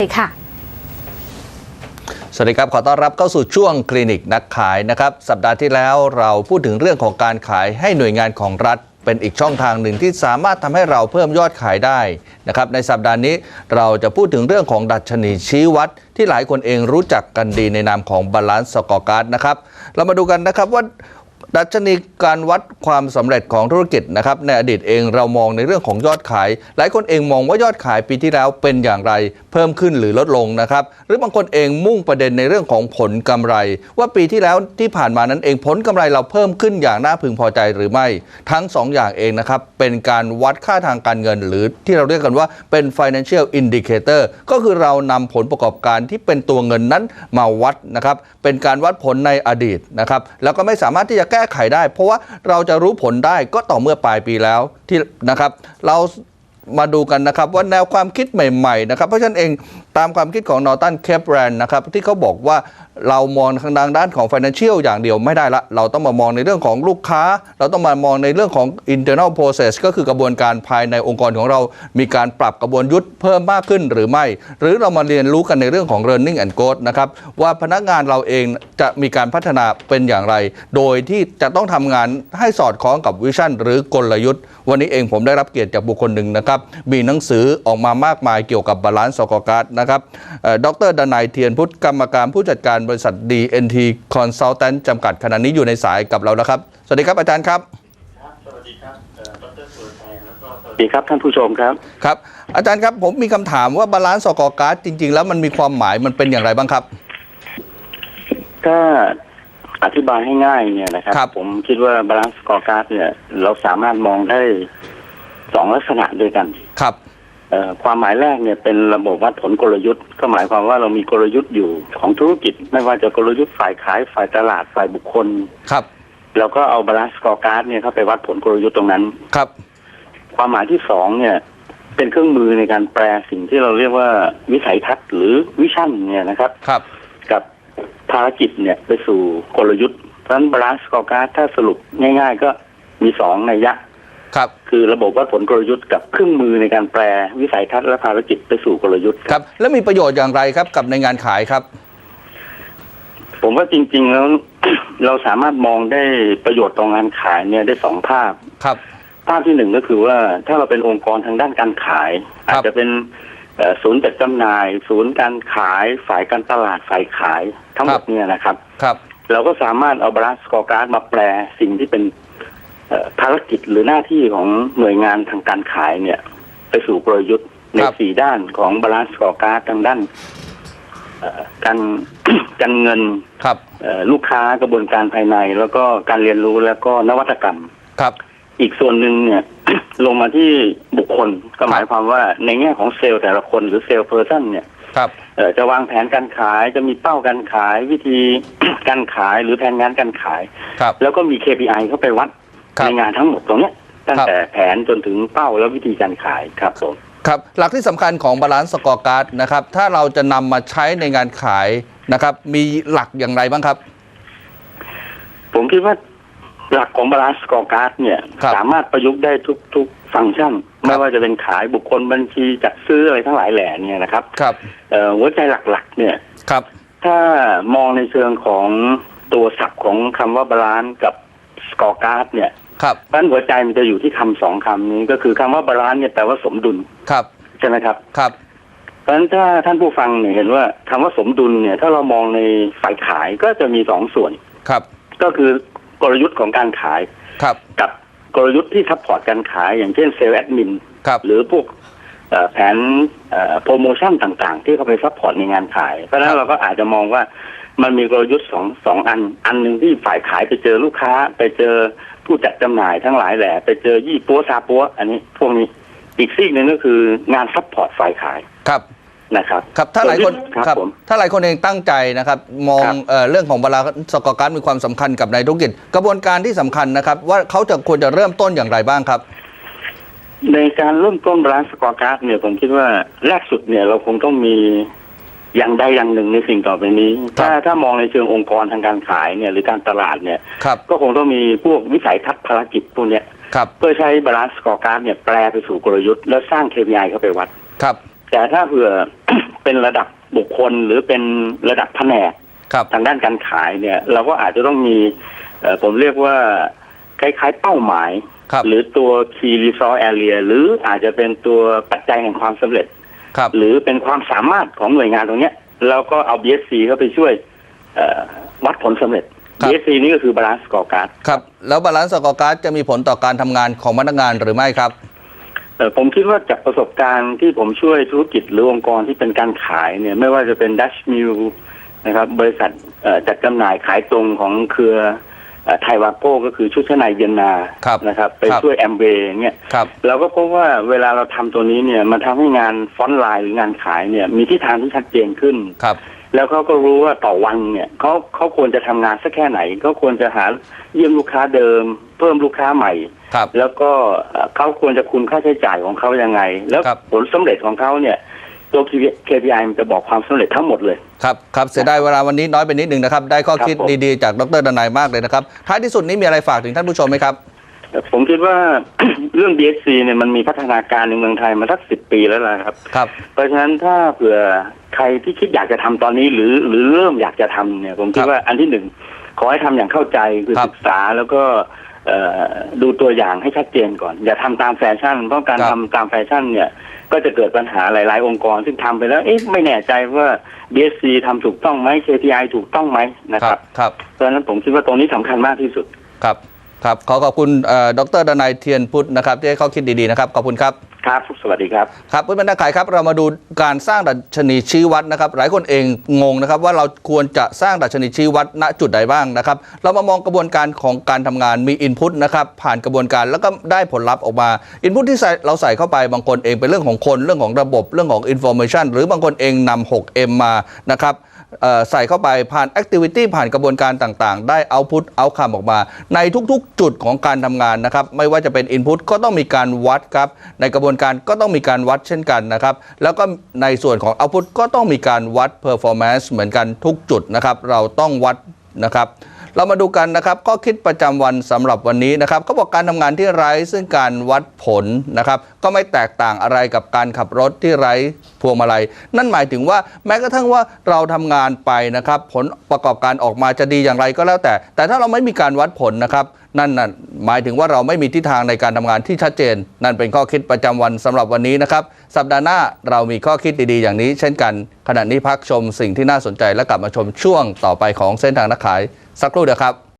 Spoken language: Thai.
เลยค่ะสวัสดีครับ ขอต้อนรับเข้าสู่ช่วงคลินิกนักขายนะครับ สัปดาห์ที่แล้วเราพูดถึงเรื่องของการขายให้หน่วยงานของรัฐ เป็นอีกช่องทางหนึ่งที่สามารถทำให้เราเพิ่มยอดขายได้นะครับในสัปดาห์นี้เราจะพูดถึงเรื่องของดัชนีชี้วัด ที่หลายคนเองรู้จักกันดีในนามของบาลานซ์สกอร์การ์ดนะครับเรามาดูกันนะครับว่า ดัชนีการวัดความสำเร็จของธุรกิจนะครับในอดีตเองเรามองในเรื่องของยอดขาย หลายคนเองมองว่ายอดขายปีที่แล้วเป็นอย่างไร เพิ่มขึ้นหรือลดลงนะครับ หรือบางคนเองมุ่งประเด็นในเรื่องของผลกำไร ว่าปีที่แล้วที่ผ่านมานั้นเองผลกำไรเราเพิ่มขึ้นอย่างน่าพึงพอใจหรือไม่ ทั้งสองอย่างเองนะครับเป็นการวัดค่าทางการเงิน หรือที่เราเรียกกันว่าเป็น financial indicator ก็คือเรานำผลประกอบการที่เป็นตัวเงินนั้นมาวัดนะครับเป็นการวัดผลในอดีตนะครับแล้วก็ไม่สามารถที่จะแก้ก้ไขได้ เพราะว่าเราจะรู้ผลได้ก็ต่อเมื่อปลายปีแล้วที่นะครับ เรามาดูกันนะครับว่าแนวความคิดใหม่ๆนะครับ เพราะฉะนั้นเองตามความคิดของนอตันเคปแรนนะครับที่เขาบอกว่าเรามองทางด้านของ Financial อย่างเดียวไม่ได้ละ เราต้องมามองในเรื่องของลูกค้า เราต้องมามองในเรื่องของ internal process ก็คือกระบวนการภายในองค์กรของเรา มีการปรับกระบวนยุทธเพิ่มมากขึ้นหรือไม่ หรือเรามาเรียนรู้กันในเรื่องของ learning and growth นะครับว่าพนักงานเราเองจะมีการพัฒนาเป็นอย่างไร โดยที่จะต้องทำงานให้สอดคล้องกับวิชั่นหรือกลยุทธ์ วันนี้เองผมได้รับเกียรติจากบุคคลหนึ่งนะครับมีหนังสือออกมามากมายเกี่ยวกับบาลานซ์สกอร์การ์ดนะครับเอ่อดรดนายเทียนพุทธกรรมการผู้จัดการบริษัท DNT Consultant จำกัดขณะนี้อยู่ในสายกับเราแล้วครับ สวัสดีครับอาจารย์ครับครับสวัสดีครับเอ่อดรสุรชัยแล้วก็สวัสดีครับท่านผู้ชมครับครับ อาจารย์ครับผมมีคำถามว่าบาลานซ์สกอร์การ์ดจริง ๆ แล้วมันมีความหมายมันเป็นอย่างไรบ้างครับ ถ้าอธิบายให้ง่ายเนี่ยนะครับครับผมคิดว่าบาลานซ์สกอร์การ์ดเนี่ย เราสามารถมองได้สองลักษณะด้วยกัน ครับเอ่อ ความหมายแรกเนี่ยเป็นระบบวัดผลกลยุทธ์ ก็หมายความว่าเรามีกลยุทธ์อยู่ของธุรกิจ ไม่ว่าจะกลยุทธ์ฝ่ายขายฝ่ายตลาดฝ่ายบุคคลครับเราก็เอาบาลานซ์สกอร์การ์ดเนี่ยเข้าไปวัดผลกลยุทธ์ตรงนั้นครับ ความหมายที่สองเนี่ย เป็นเครื่องมือในการแปลสิ่งที่เราเรียกว่าวิสัยทัศน์หรือวิชั่นเนี่ยนะครับครับ กับภารกิจเนี่ยไปสู่กลยุทธ์เพราะฉะนั้นบาลานซ์สกอร์การ์ดถ้าสรุปง่าย ๆ ก็มีสองนัยยะ ครับ คือระบบวัดผลกลยุทธ์กับเครื่องมือในการแปลวิสัยทัศน์และภารกิจไปสู่กลยุทธ์ครับ แล้วมีประโยชน์อย่างไรครับกับในงานขายครับ ผมว่าจริง ๆ แล้วเราสามารถมองได้ประโยชน์ตรงงานขายเนี่ยได้สองภาพครับ ภาพที่หนึ่งก็คือว่าถ้าเราเป็นองค์กรทางด้านการขายครับอาจจะเป็นเอ่อศูนย์จัดจำหน่าย ศูนย์การขายฝ่ายการตลาดฝ่ายขายทั้งหมดเนี่ยนะครับ ครับ เราก็สามารถเอาบาลานซ์สกอร์การ์ดมาแปลสิ่งที่เป็นเอ่อ ภารกิจหรือหน้าที่ของหน่วยงานทางการขายเนี่ย ไปสู่กลยุทธ์ในครับสี่ด้านของบาลานซ์สกอร์การ์ดทางด้านเอ่อการการเงินครับเอ่อลูกค้ากระบวนการภายใน แล้วก็การเรียนรู้แล้วก็นวัตกรรมครับ อีกส่วนหนึ่งเนี่ย ลงมาที่บุคคลก็หมายความว่าในแง่ของเซลล์แต่ละคนหรือเซลล์เพอร์ซันเนี่ยครับเอ่อจะวางแผนการขายจะมีเป้าการขายวิธีการขายหรือแผนงานการขายครับแล้วก็มี KPI เข้าไปวัดครับ ในงานทั้งหมดตรงเนี้ยตั้งครับแต่แผนจนถึงเป้าแล้ววิธีการขายครับผมครับหลักที่สำคัญของบาลานซ์สกอร์การ์ดนะครับถ้าเราจะนำมาใช้ในงานขายนะครับ มีหลักอย่างไรบ้างครับ ผมคิดว่าหลักของบาลานซ์สกอร์การ์ดเนี่ยครับสามารถประยุกต์ได้ทุกทุกฟังก์ชันไม่ว่าจะเป็นขายบุคคลบัญชีจัดซื้ออะไรทั้งหลายแหล่เนี่ยนะครับครับเอ่อหัวใจหลักๆ เนี่ยครับ ถ้ามองในเชิงของตัวศัพท์ของคำว่าบาลานซ์กับสกอร์การ์ดเนี่ย ครับด้านหัวใจมันจะอยู่ที่คำสองคำนี้ก็คือคำว่าบาลานซ์เนี่ยแปลว่าสมดุลครับใช่ไหมครับครับ เพราะฉะนั้นถ้าท่านผู้ฟังเนี่ยเห็นว่าคำว่าสมดุลเนี่ย ถ้าเรามองในฝ่ายขายก็จะมีสองส่วนครับ ก็คือกลยุทธ์ของการขายครับ กับกลยุทธ์ที่ซัพพอร์ตการขาย อย่างเช่นเซลล์แอดมินครับหรือพวกเอ่อแผนโปรโมชั่นต่างๆ ที่เขาไปซัพพอร์ตในงานขาย เพราะฉะนั้นเราก็อาจจะมองว่า มันมีกลยุทธ์สองสองอัน อันหนึ่งที่ฝ่ายขายไปเจอลูกค้า ไปเจอผู้จัดจำหน่ายทั้งหลายแหละ ไปเจอยี่ปัวซาปัวอันนี้พวกนี้อีกซีกหนึ่งก็คืองานซัพพอร์ตฝ่ายขายครับนะครับครับถ้าหลายคนครับผมถ้าหลายคนเองตั้งใจนะครับ มองครับเอ่อเรื่องของบาลานซ์สกอร์การ์ดมีความสำคัญกับในธุรกิจ กระบวนการที่สำคัญนะครับ ว่าเขาจะควรจะเริ่มต้นอย่างไรบ้างครับ ในการเริ่มต้นร้านสกอร์การ์ดเนี่ยผมคิดว่าแรกสุดเนี่ยเราคงต้องมี อย่างใดอย่างหนึ่งในสิ่งต่อไปนี้ครับถ้าถ้ามองในเชิงองค์กรทางการขายเนี่ยหรือการตลาดเนี่ยครับก็คงต้องมีพวกวิสัยทัศน์ภารกิจพวกเนี้ยครับเพื่อใช้บาลานซ์สกอร์การ์ดเนี่ยแปลไปสู่กลยุทธ์แล้วสร้าง KPI เข้าไปวัดครับ แต่ถ้าเผื่อเป็นระดับบุคคลหรือเป็นระดับแผนกครับทางด้านการขายเนี่ย เราก็อาจจะต้องมีเอ่อผมเรียกว่าคล้ายๆเป้าหมายครับหรือตัว key resource area หรืออาจจะเป็นตัวปัจจัยแห่งความสำเร็จครับ หรือเป็นความสามารถของหน่วยงานตรงเนี้ยแล้วก็เอา BSC เข้าไปช่วยเอ่อวัดผลสำเร็จครับ BSC นี่ก็คือ balance scorecard ครับแล้วบาลานซ์สกอร์การ์ดจะมีผลต่อการทำงานของพนักงานหรือไม่ครับเอ่อผมคิดว่าจากประสบการณ์ที่ผมช่วยธุรกิจหรือองค์กรที่เป็นการขายเนี่ยไม่ว่าจะเป็นดัชมิลนะครับบริษัทเอ่อจัดจำหน่ายขายตรงของเครือเอ่อ ไทยวาโก้ก็คือชุดชั้นในเยนนาครับนะครับไปครับช่วยแอมเบเนี่ยครับเราก็พบว่าเวลาเราทำตัวนี้เนี่ยมันทำให้งานฟอนต์ไลน์หรืองานขายเนี่ยมีทิศทางที่ชัดเจนขึ้นครับ แล้วเขาก็รู้ว่าต่อวันเนี่ยเขาเขาควรจะทำงานสักแค่ไหนเขาควรจะหาเยี่ยมลูกค้าเดิม เพิ่มลูกค้าใหม่ครับแล้วก็เอ่อเขาควรจะคุมค่าใช้จ่ายของเขายังไง แล้วครับผลสำเร็จของเขาเนี่ย ตัว KPI มันจะบอกความสำเร็จทั้งหมดเลย ครับครับเสียดายเวลาวันนี้น้อยไปนิดหนึ่งนะครับ ได้ข้อครับคิดผมดีๆ จากดรดนายมากเลยนะครับ ท้ายที่สุดนี้มีอะไรฝากถึงท่านผู้ชมไหมครับ ผมคิดว่าเรื่อง BSC เนี่ยมันมีพัฒนาการในเมืองไทยมาสักสิบปีแล้วล่ะครับครับ เพราะฉะนั้นถ้าเผื่อใครที่คิดอยากจะทำตอนนี้หรือหรือเริ่มอยากจะทำเนี่ย ผมคิคดรับว่าอันที่หนึ่งขอให้ทำอย่างเข้าใจคือครับศึกษาแล้วก็เอ่อ ดูตัวอย่างให้ชัดเจนก่อน อย่าทำตามแฟชั่น เพราะการครับทำตามแฟชั่นเนี่ย ก็จะเกิดปัญหาหลาย ๆ องค์กร ซึ่งทำไปแล้วเอ๊ะไม่แน่ใจว่า BSC ทำถูกต้องไหม KPI ถูกต้องไหมนะครับครับเพราะฉะนั้นผมคิดว่าตรงนี้สำคัญมากที่สุดครับครับขอขอบคุณเอ่อดรดนายเทียนพุทธนะครับที่ให้ข้อคิดดี ๆ นะครับ ขอบคุณครับ ครับ สวัสดีครับ ครับเพื่อนบรรดาขายครับ เรามาดูการสร้างดัชนีชี้วัดนะครับ หลายคนเองงงนะครับ ว่าเราควรจะสร้างดัชนีชี้วัดณจุดใดบ้างนะครับ เรามามองกระบวนการของการทำงานมีอินพุตนะครับ ผ่านกระบวนการแล้วก็ได้ผลลัพธ์ออกมาอินพุตที่ใสเราใส่เข้าไปบางคนเองเป็นเรื่องของคน เรื่องของระบบเรื่องของอินโฟมชันหรือบางคนเองนำ 6M มานะครับ ใส่เข้าไปผ่านแอคทิวิตี้ผ่านกระบวนการต่างๆ ได้เอาพุตเอาคำออกมา ในทุกๆ จุดของการทำงานนะครับ ไม่ว่าจะเป็น Input ก็ต้องมีการวัดครับ ในกระบวนการก็ต้องมีการวัดเช่นกันนะครับ แล้วก็ในส่วนของ Output ก็ต้องมีการวัด Performance เหมือนกันทุกจุดนะครับ เราต้องวัดนะครับ เรามาดูกันนะครับข้อคิดประจำวันสำหรับวันนี้นะครับเขาบอกการทำงานที่ไร้ซึ่งการวัดผลนะครับ ก็ไม่แตกต่างอะไรกับการขับรถที่ไร้พวงมาลัย นั่นหมายถึงว่าแม้กระทั่งว่าเราทำงานไปนะครับ ผลประกอบการออกมาจะดีอย่างไรก็แล้วแต่ แต่ถ้าเราไม่มีการวัดผลนะครับนั่นน่ะหมายถึงว่าเราไม่มีทิศทางในการทำงานที่ชัดเจน นั่นเป็นข้อคิดประจำวันสำหรับวันนี้นะครับ สัปดาห์หน้าเรามีข้อคิดดีๆ อย่างนี้ เช่นกัน ขณะนี้พักชมสิ่งที่น่าสนใจและกลับมาชมช่วงต่อไปของเส้นทางนักขาย สักครู่เดียวครับ